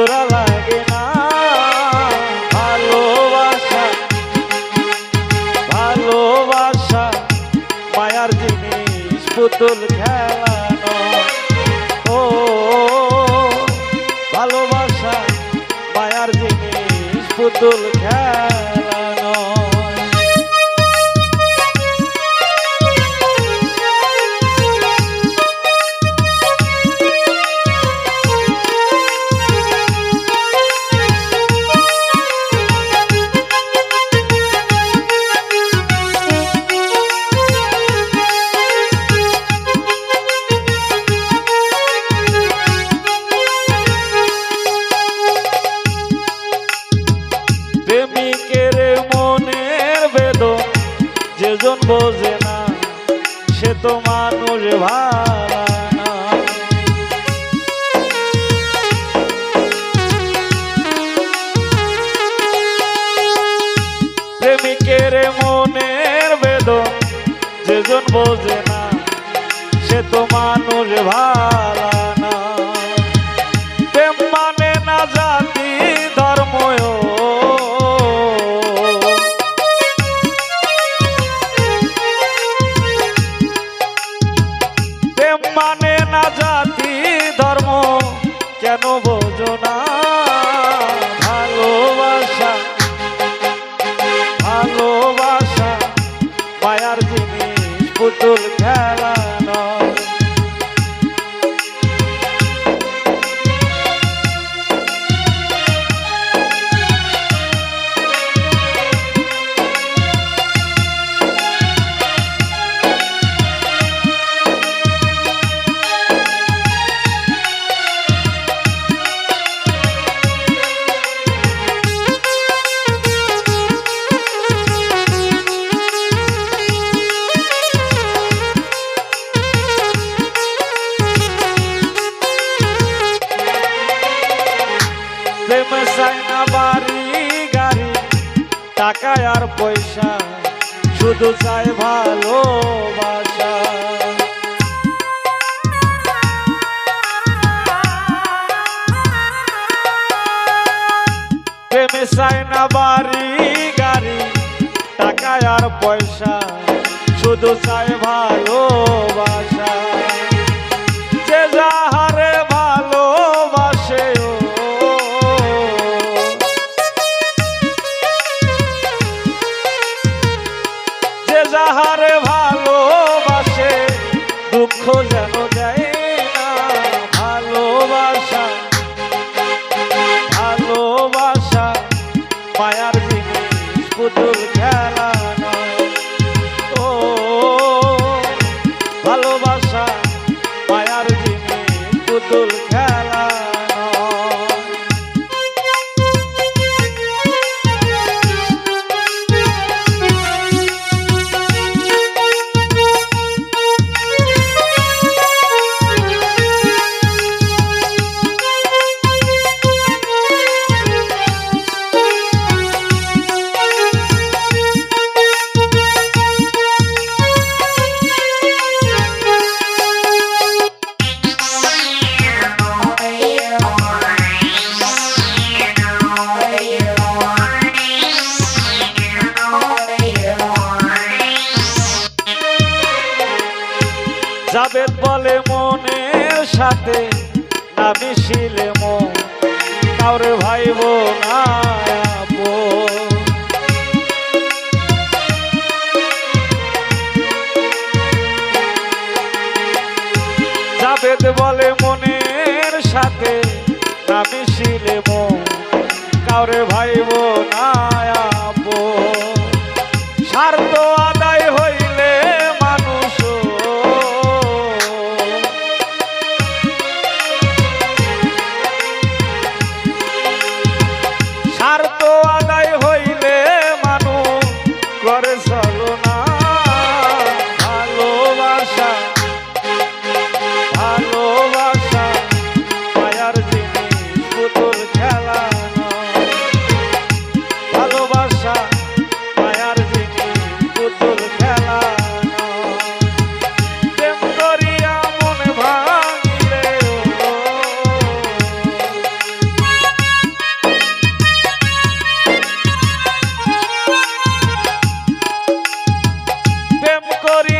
জোড়া লাগে না। ভালোবাসা ভালোবাসা, মায়ার জিনিস, পুতুল খেলানো। ও, ভালোবাসা, মায়ার জিনিস, পুতুল খেলানো। মানুষ ভালা মনের বেদন যেজন বোঝে না সে তো মানুষ ভালা শুধু চাই ভালো প্রেমে চাই না বাড়ি গাড়ি টাকা আর পয়সা। শুধু চাই ভালোবাসা। সাথে না মিশিলে মন কাউরে ভাইব না বলে মনের সাথে না মিশিলে মন কাউরে ভাইব না আপন। করি